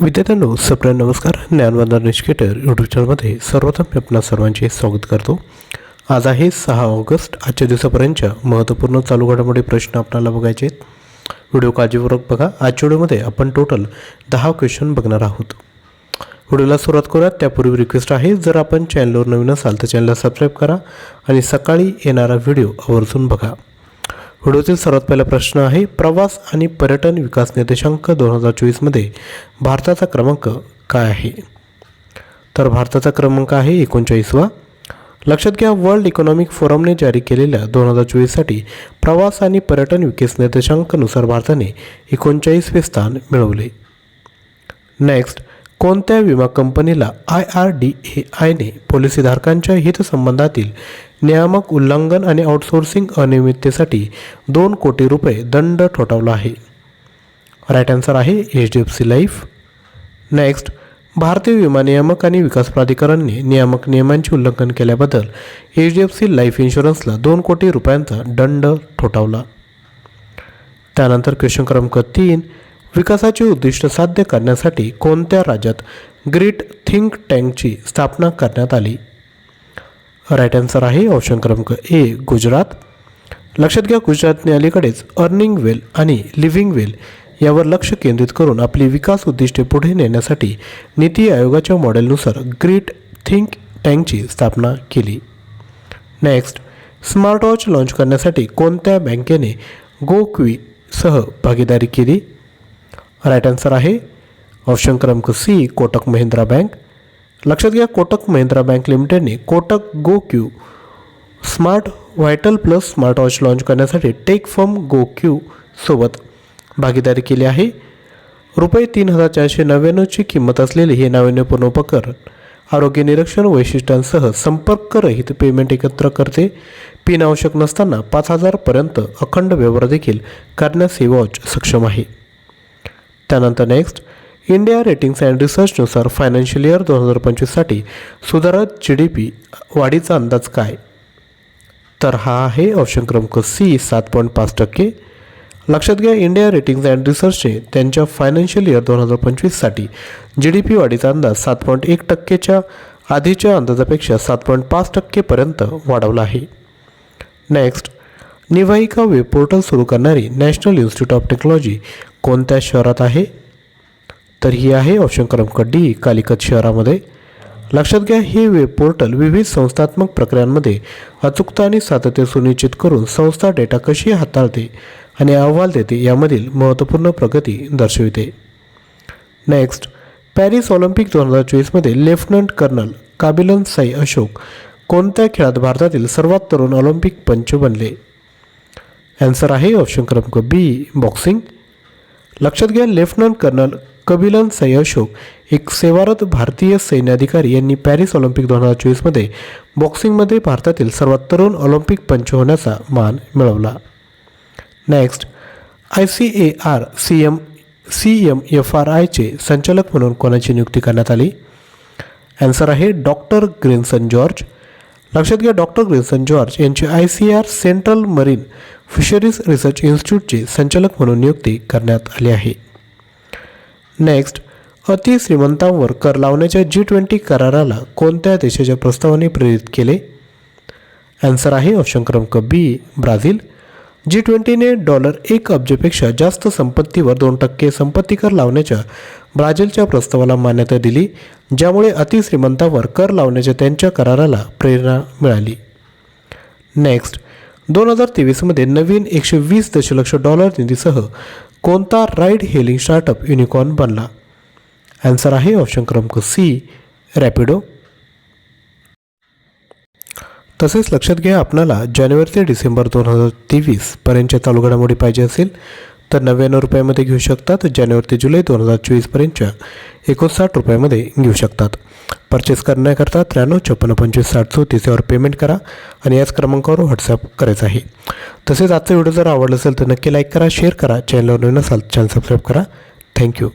विद्यार्थ्यांनो सप्र नमस्कार. ज्ञानवंदन निष्केटर यूट्यूब चॅनलमध्ये सर्वप्रथम मी आपणा सर्वांचे स्वागत करतो. आज आहे सहा ऑगस्ट आजच्या दिवसापर्यंतच्या महत्त्वपूर्ण चालू घडामोडी प्रश्न आपल्याला बघायचे आहेत. व्हिडिओ काळजीपूर्वक बघा. आजच्या व्हिडिओमध्ये आपण टोटल दहा क्वेश्चन बघणार आहोत. व्हिडिओला सुरुवात करूया. त्यापूर्वी रिक्वेस्ट आहे जर आपण चॅनलवर नवीन असाल तर चॅनलला सबस्क्राईब करा आणि सकाळी येणारा व्हिडिओ आवर्जून बघा. व्हिडिओतील सर्वात पहिला प्रश्न आहे प्रवास आणि पर्यटन विकास निर्देशांक दोन हजार चोवीसमध्ये भारताचा क्रमांक काय आहे? तर भारताचा क्रमांक आहे एकोणचाळीसवा. लक्षात घ्या वर्ल्ड इकॉनॉमिक फोरमने जारी केलेल्या दोन हजार चोवीससाठी प्रवास आणि पर्यटन विकास निर्देशांकानुसार भारताने एकोणचाळीसवे स्थान मिळवले. नेक्स्ट कोणत्या विमा कंपनीला आय आर डी ए आयने पॉलिसीधारकांच्या हितसंबंधातील नियामक उल्लंघन आणि आउटसोर्सिंग अनियमिततेसाठी दोन कोटी रुपये दंड ठोठावला आहे. राईट आन्सर आहे H D F C life next भारतीय विमा नियामक आणि विकास प्राधिकरणने नियामक नियमांचे उल्लंघन केल्याबद्दल H D F C life इन्शुरन्सला दोन कोटी रुपयांचा दंड ठोठावला. त्यानंतर क्वेश्चन क्रमांक तीन विकासाचे उद्दिष्ट साध्य करण्यासाठी कोणत्या राज्यात ग्रेट थिंक टँकची स्थापना करण्यात आली? राईट आन्सर आहे ऑप्शन क्रमांक ए गुजरात. लक्षात घ्या गुजरातने अलीकडेच अर्निंग वेल आणि लिव्हिंग वेल यावर लक्ष केंद्रित करून आपली विकास उद्दिष्टे पुढे नेण्यासाठी नीती आयोगाच्या मॉडेलनुसार ग्रेट थिंक टँकची स्थापना केली. नेक्स्ट स्मार्ट वॉच लॉन्च करण्यासाठी कोणत्या बँकेने गोक्वी सह भागीदारी केली? राईट आन्सर आहे ऑप्शन क्रमांक सी कोटक महिंद्रा बँक. लक्षात घ्या Kotak Mahindra bank लिमिटेडने Kotak GOQii smart vital plus smart watch launch करण्यासाठी टेक फर्म गो क्यू सोबत भागीदारी केली आहे. रुपये तीन हजार चारशे नव्याण्णवची किंमत असलेले हे नाविन्यपूर्ण उपकरण आरोग्य निरीक्षण वैशिष्ट्यांसह संपर्करहित पेमेंट एकत्र करते. पिन आवश्यक नसताना पाच हजारपर्यंत अखंड व्यवहार देखील करण्यास हे वॉच सक्षम आहे. त्यानंतर नेक्स्ट इंडिया रेटिंग्स अँड रिसर्चनुसार फायनान्शियल इयर दोन हजार पंचवीससाठी सुधारत जी डी पी वाढीचा अंदाज काय? तर हा आहे ऑप्शन क्रमांक सी सात पॉईंट पाच टक्के. लक्षात घ्या इंडिया रेटिंग्स अँड रिसर्चने त्यांच्या फायनान्शियल इयर दोन हजार पंचवीससाठी जी डी पी वाढीचा अंदाज सात पॉईंट एक टक्केच्या आधीच्या अंदाजापेक्षा सात पॉईंट पाच टक्केपर्यंत वाढवला आहे. नेक्स्ट निवाहिका वेब पोर्टल सुरू करणारी नॅशनल इन्स्टिट्यूट ऑफ टेक्नॉलॉजी कोणत्या शहरात आहे? तर ही आहे ऑप्शन क्रमांक डी कालिकत शहरामध्ये. लक्षात घ्या हे वेब पोर्टल विविध संस्थात्मक प्रक्रियांमध्ये अचूकता आणि सातत्य सुनिश्चित करून संस्था डेटा कशी हाताळते आणि अहवाल देते यामधील महत्त्वपूर्ण प्रगती दर्शविते. नेक्स्ट पॅरिस ऑलिम्पिक दोन हजार चोवीसमध्ये लेफ्टनंट कर्नल काबिलन साई अशोक कोणत्या खेळात भारतातील सर्वात तरुण ऑलिम्पिक पंच बनले? ॲन्सर आहे ऑप्शन क्रमांक बी बॉक्सिंग. लक्षात घ्या लेफ्टनंट कर्नल कबिलन सयशोक अशोक एक सेवारत भारतीय सैन्य अधिकारी यांनी पॅरिस ऑलिम्पिक दोन हजार चोवीसमध्ये बॉक्सिंगमध्ये भारतातील सर्वात तरुण ऑलिम्पिक पंच होण्याचा मान मिळवला. Next I C A R C M C M F R आयचे संचालक म्हणून कोणाची नियुक्ती करण्यात आली? ॲन्सर आहे डॉक्टर ग्रेन्सन जॉर्ज लक्षात घ्या डॉक्टर ग्रेन्सन जॉर्ज यांची I C R central marine fisheries research इन्स्टिट्यूटचे संचालक म्हणून नियुक्ती करण्यात आली आहे. नेक्स्ट अति श्रीमंतांवर कर लावण्याच्या जी ट्वेंटी कराराला कोणत्या देशाच्या प्रस्तावाने प्रेरित केले? ॲन्सर आहे ऑप्शन क्रमांक बी ब्राझील. जी ट्वेंटीने डॉलर एक अब्जपेक्षा जास्त संपत्तीवर दोन टक्के संपत्ती कर लावण्याच्या ब्राझीलच्या प्रस्तावाला मान्यता दिली ज्यामुळे अतिश्रीमंतावर कर लावण्याच्या त्यांच्या कराराला प्रेरणा मिळाली. नेक्स्ट दोन हजार तेवीसमध्ये नवीन एकशे वीस दशलक्ष डॉलर निधीसह कोणता राईड हेलिंग स्टार्टअप युनिकॉर्न बनला? ॲन्सर आहे ऑप्शन क्रमांक सी रॅपिडो तसेच लक्षात घ्या आपणाला जानेवारी ते डिसेंबर दोन हजार तेवीसपर्यंतच्या चालू घडामोडी पाहिजे असेल तर नव्याण्णव रुपयामध्ये घेऊ शकतात. जानेवारी ते जुलै दोन हजार चोवीसपर्यंतच्या एकोणसाठ रुपयामध्ये घेऊ शकतात. परचेस करण्याकरता त्र्याण्णव छप्पन्न पंचवीस साठ चौतीस यावर पेमेंट करा आणि याच क्रमांकावर व्हॉट्सअप करायचं आहे. तसेच आजचा व्हिडिओ जर आवडला असेल तर नक्की लाईक करा शेअर करा चॅनलवर नवीन असाल चॅनल सबस्क्राईब करा. थँक्यू